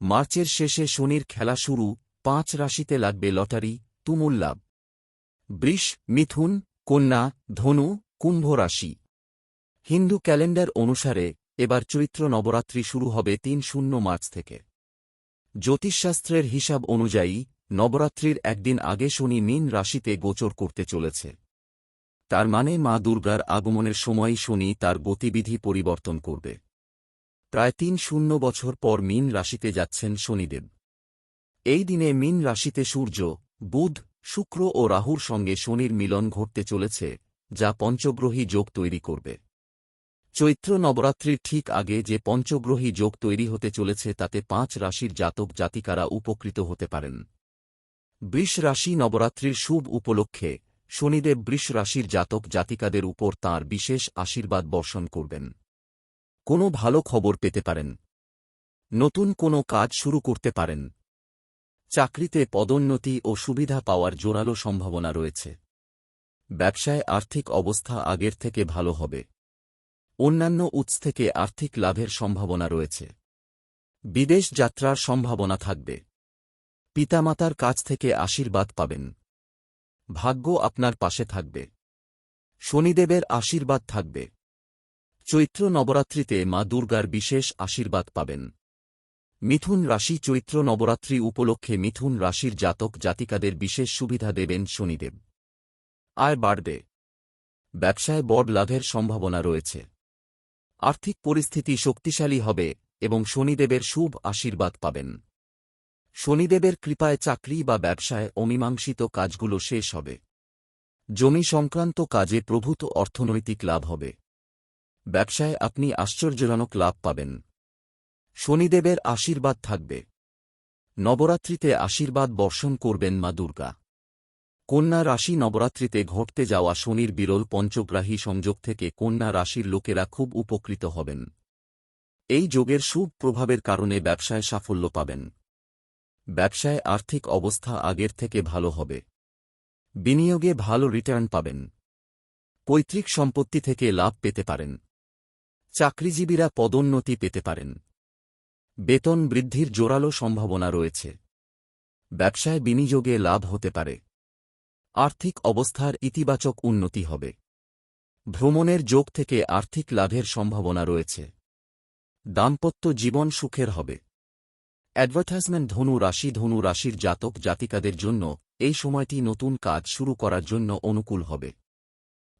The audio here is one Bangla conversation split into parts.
মার্চের শেষে শনির খেলা শুরু, পাঁচ রাশিতে লাগবে লটারি, তুমুল লাভ। বৃষ, মিথুন, কন্যা, ধনু, কুম্ভ রাশি। হিন্দু ক্যালেন্ডার অনুসারে এবার চৈত্র নবরাত্রি শুরু হবে তিন শূন্য মার্চ থেকে। জ্যোতিষশাস্ত্রের হিসাব অনুযায়ী নবরাত্রির একদিন আগে শনি মীন রাশিতে গোচর করতে চলেছে। তার মানে মা দুর্গার আগমনের সময়ই শনি তার গতিবিধি পরিবর্তন করবে। প্রায় তিন শূন্য বছর পর মীন রাশিতে যাচ্ছেন শনিদেব। এই দিনে মীন রাশিতে সূর্য, বুধ, শুক্র ও রাহুর সঙ্গে শনির মিলন ঘটতে চলেছে, যা পঞ্চগ্রহী যোগ তৈরি করবে। চৈত্র নবরাত্রির ঠিক আগে যে পঞ্চগ্রহী যোগ তৈরি হতে চলেছে তাতে পাঁচ রাশির জাতক জাতিকারা উপকৃত হতে পারেন। বৃষ রাশি নবরাত্রির শুভ উপলক্ষে শনিদেব বৃষ রাশির জাতক জাতিকাদের উপর তাঁর বিশেষ আশীর্বাদ বর্ষণ করবেন। কোনো ভালো খবর পেতে পারেন। নতুন কোনো কাজ শুরু করতে পারেন। চাকরিতে পদোন্নতি ও সুবিধা পাওয়ার জোরালো সম্ভাবনা রয়েছে। ব্যবসায় আর্থিক অবস্থা আগের থেকে ভালো হবে। অন্যান্য উৎস থেকে আর্থিক লাভের সম্ভাবনা রয়েছে। বিদেশ যাত্রার সম্ভাবনা থাকবে। পিতামাতার কাছ থেকে আশীর্বাদ পাবেন। ভাগ্য আপনার পাশে থাকবে। শনিদেবের আশীর্বাদ থাকবে। চৈত্র নবরাত্রিতে মা দুর্গার বিশেষ আশীর্বাদ পাবেন। মিথুন রাশি চৈত্র নবরাত্রি উপলক্ষে মিথুন রাশির জাতক জাতিকাদের বিশেষ সুবিধা দেবেন শনিদেব। আয় বাড়বে। ব্যবসায় বড় লাভের সম্ভাবনা রয়েছে। আর্থিক পরিস্থিতি শক্তিশালী হবে এবং শনিদেবের শুভ আশীর্বাদ পাবেন। শনিদেবের কৃপায় চাকরি বা ব্যবসায় অমীমাংসিত কাজগুলো শেষ হবে। জমি সংক্রান্ত কাজে প্রভূত অর্থনৈতিক লাভ হবে। ব্যবসায় আপনি আশ্চর্যজনক লাভ পাবেন। শনিদেবের আশীর্বাদ থাকবে। নবরাত্রিতে আশীর্বাদ বর্ষণ করবেন মা দুর্গা। কন্যা রাশি নবরাত্রিতে ঘটতে যাওয়া শনির বিরল পঞ্চগ্রাহী সংযোগ থেকে কন্যা রাশির লোকেরা খুব উপকৃত হবেন। এই যোগের শুভ প্রভাবের কারণে ব্যবসায় সাফল্য পাবেন। ব্যবসায় আর্থিক অবস্থা আগের থেকে ভালো হবে। বিনিয়োগে ভালো রিটার্ন পাবেন। পৈতৃক সম্পত্তি থেকে লাভ পেতে পারেন। চাকরিজীবীরা পদোন্নতি পেতে পারেন। বেতন বৃদ্ধির জোরালো সম্ভাবনা রয়েছে। ব্যবসায় বিনিয়োগে লাভ হতে পারে। আর্থিক অবস্থার ইতিবাচক উন্নতি হবে। ভ্রমণের যোগ থেকে আর্থিক লাভের সম্ভাবনা রয়েছে। দাম্পত্য জীবন সুখের হবে। অ্যাডভার্টাইজমেন্ট ধনু রাশি ধনু রাশির জাতক জাতিকাদের জন্য এই সময়টি নতুন কাজ শুরু করার জন্য অনুকূল হবে।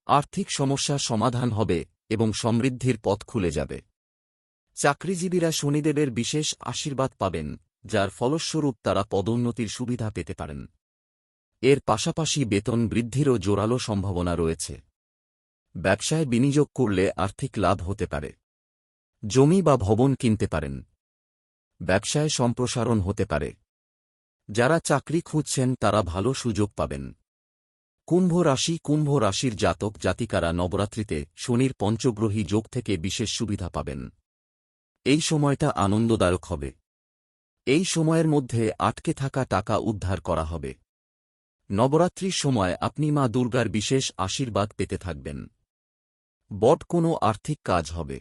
আর্থিক সমস্যা সমাধান হবে। এবং সমৃদ্ধির পথ খুলে যাবে। চাকরিজীবীরা শনিদেবের বিশেষ আশীর্বাদ পাবেন, যার ফলস্বরূপ তারা পদোন্নতির সুবিধা পেতে পারেন। এর পাশাপাশি বেতন বৃদ্ধিরও জোরালো সম্ভাবনা রয়েছে। ব্যবসায় বিনিয়োগ করলে আর্থিক লাভ হতে পারে। জমি বা ভবন কিনতে পারেন। ব্যবসায় সম্প্রসারণ হতে পারে। যারা চাকরি খুঁজছেন তারা ভালো সুযোগ পাবেন। কুম্ভ রাশি কুম্ভ রাশির জাতক জাতিকারা নবরাত্রিতে শনির পঞ্চগ্রহী যোগ থেকে বিশেষ সুবিধা পাবেন। এই সময়টা আনন্দদায়ক হবে। এই সময়ের মধ্যে আটকে থাকা টাকা উদ্ধার করা হবে। নবরাত্রির সময় আপনি মা দুর্গার বিশেষ আশীর্বাদ পেতে থাকবেন। বট কোনো আর্থিক কাজ হবে।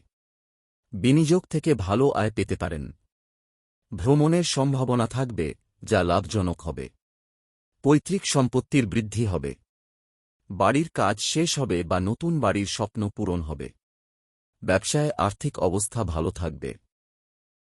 বিনিয়োগ থেকে ভালো আয় পেতে পারেন। ভ্রমণের সম্ভাবনা থাকবে, যা লাভজনক হবে। পৈতৃক সম্পত্তির বৃদ্ধি হবে। বাড়ির কাজ শেষ হবে বা নতুন বাড়ির স্বপ্ন পূরণ হবে। ব্যবসায় আর্থিক অবস্থা ভালো থাকবে।